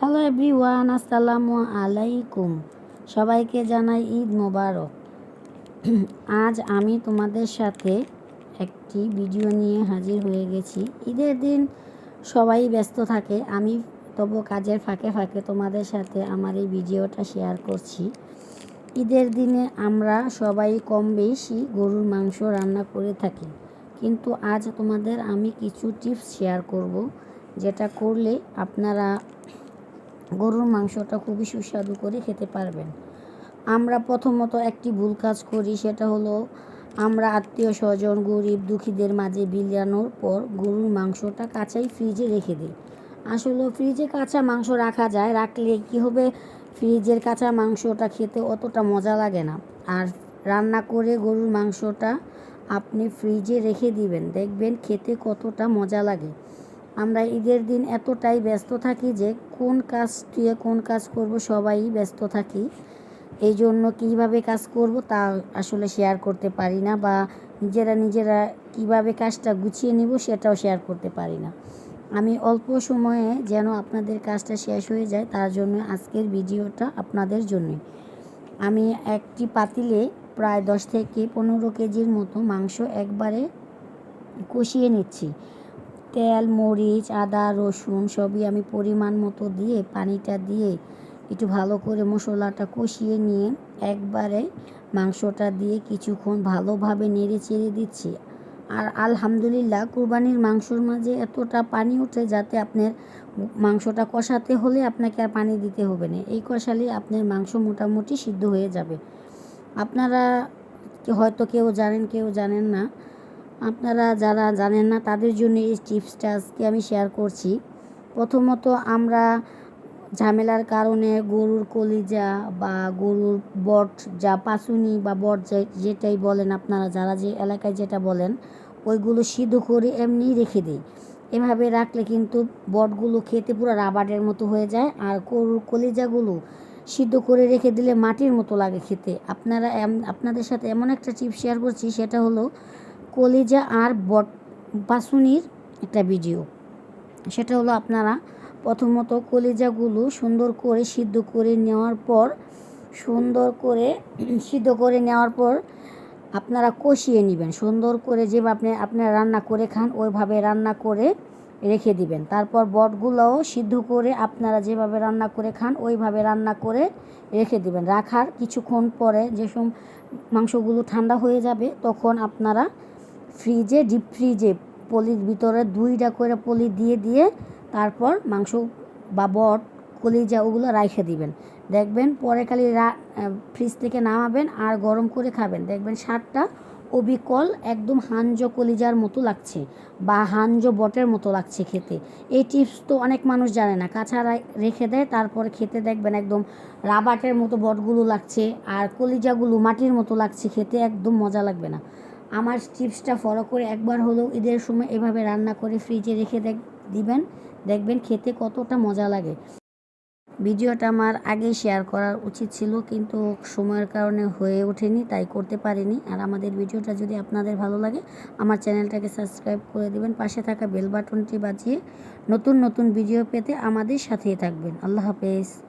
Hello everyone আসসালামু আলাইকুম সবাইকে জানাই ঈদ মোবারক। আজ আমি তোমাদের সাথে একটি ভিডিও নিয়ে হাজির হয়ে গেছি। ঈদের দিন সবাই ব্যস্ত থাকে। আমি তবু কাজের ফাঁকে ফাঁকে তোমাদের সাথে আমার এই ভিডিওটা শেয়ার করছি। ঈদের দিনে আমরা সবাই কম বেশি গরুর মাংস রান্না করে থাকি। কিন্তু আজ তোমাদের আমি কিছু টিপস শেয়ার করব, যেটা করলে আপনারা গরুর মাংসটা খুবই সুস্বাদু করে খেতে পারবেন। আমরা প্রথমত একটি ভুল কাজ করি, সেটা হলো আমরা আত্মীয় স্বজন, গরিব, দুঃখীদের মাঝে বিলানোর পর গরুর মাংসটা কাঁচাই ফ্রিজে রেখে দিই। আসলে ফ্রিজে কাঁচা মাংস রাখা যায়, রাখলে কী হবে? ফ্রিজের কাঁচা মাংসটা খেতে অতটা মজা লাগে না। আর রান্না করে গরুর মাংসটা আপনি ফ্রিজে রেখে দিবেন, দেখবেন খেতে কতটা মজা লাগে। আমরা ঈদের দিন এতটাই ব্যস্ত থাকি যে কোন কাজ দিয়ে কোন কাজ করব সবাই ব্যস্ত থাকি। এই জন্য কীভাবে কাজ করব তা আসলে শেয়ার করতে পারি না বা নিজেরা নিজেরা কীভাবে কাজটা গুছিয়ে নিব সেটাও শেয়ার করতে পারি না। আমি অল্প সময়ে যেন আপনাদের কাজটা শেষ হয়ে যায় তার জন্য আজকের ভিডিওটা আপনাদের জন্য। আমি একটি পাতিলে প্রায় দশ থেকে পনেরো কেজির মতো মাংস একবারে কষিয়ে নিচ্ছি। তেল, মরিচ, আদা, রসুন সবই আমি পরিমাণ মতো দিয়ে, পানিটা দিয়ে একটু ভালো করে মশলাটা কষিয়ে নিয়ে একবারে মাংসটা দিয়ে কিছুক্ষণ ভালোভাবে নেড়ে চেড়ে দিচ্ছি। আর আলহামদুলিল্লাহ কুরবানির মাংসর মাঝে এতটা পানি ওঠে যাতে আপনার মাংসটা কষাতে হলে আপনাকে আর পানি দিতে হবে না। এই কষালে আপনার মাংস মোটামুটি সিদ্ধ হয়ে যাবে। আপনারা হয়তো কেউ জানেন কেউ জানেন না আপনারা যারা জানেন না, তাদের জন্য এই টিপসটা আজকে আমি শেয়ার করছি। প্রথমত আমরা ঝামেলার কারণে গরুর কলিজা বা গরুর বট যা পাসুনি বা বট যেটাই বলেন আপনারা, যারা যে এলাকায় যেটা বলেন, ওইগুলো সিদ্ধ করে এমনিই রেখে দিই। এভাবে রাখলে কিন্তু বটগুলো খেতে পুরো রাবারের মতো হয়ে যায় আর গরুর কলিজাগুলো সিদ্ধ করে রেখে দিলে মাটির মতো লাগে খেতে। আপনারা আপনাদের সাথে এমন একটা টিপ শেয়ার করছি, সেটা হলো কলিজা আর বট, বাসুনির একটা ভিডিও। সেটা হলো আপনারা প্রথমত কলিজাগুলো সুন্দর করে সিদ্ধ করে নেওয়ার পর, সুন্দর করে সিদ্ধ করে নেওয়ার পর আপনারা কষিয়ে নেবেন। সুন্দর করে যেভাবে আপনি আপনারা রান্না করে খান, ওইভাবে রান্না করে রেখে দিবেন। তারপর বটগুলোও সিদ্ধ করে আপনারা যেভাবে রান্না করে খান, ওইভাবে রান্না করে রেখে দিবেন। রাখার কিছুক্ষণ পরে যে মাংসগুলো ঠান্ডা হয়ে যাবে, তখন আপনারা ফ্রিজে, ডিপ ফ্রিজে পলির ভিতরে দুইটা করে পলি দিয়ে দিয়ে তারপর মাংস বা বট, কলিজা ওগুলো রাইখে দিবেন। দেখবেন পরে খালি ফ্রিজ থেকে নামাবেন আর গরম করে খাবেন। দেখবেন স্বাদটা অবিকল, একদম হাঞ্জ কলিজার মতো লাগছে বা হাঞ্জ বটের মতো লাগছে খেতে। এই টিপস তো অনেক মানুষ জানে না। কাঁচা রেখে দেয়, তারপরে খেতে দেখবেন একদম রাবাটের মতো বটগুলো লাগছে আর কলিজাগুলো মাটির মতো লাগছে, খেতে একদম মজা লাগবে না। আমার টিপসটা ফলো করে একবার হলেও ঈদের সময় এভাবে রান্না করে ফ্রিজে রেখে দেখ দিবেন। দেখবেন খেতে কতটা মজা লাগে। ভিডিওটা আমার আগেই শেয়ার করার উচিত ছিল, কিন্তু সময়ের কারণে হয়ে ওঠেনি, তাই করতে পারিনি। আর আমাদের ভিডিওটা যদি আপনাদের ভালো লাগে, আমার চ্যানেলটাকে সাবস্ক্রাইব করে দেবেন। পাশে থাকা বেল বাটনটি বাজিয়ে নতুন নতুন ভিডিও পেতে আমাদের সাথেই থাকবেন। আল্লাহ হাফেজ।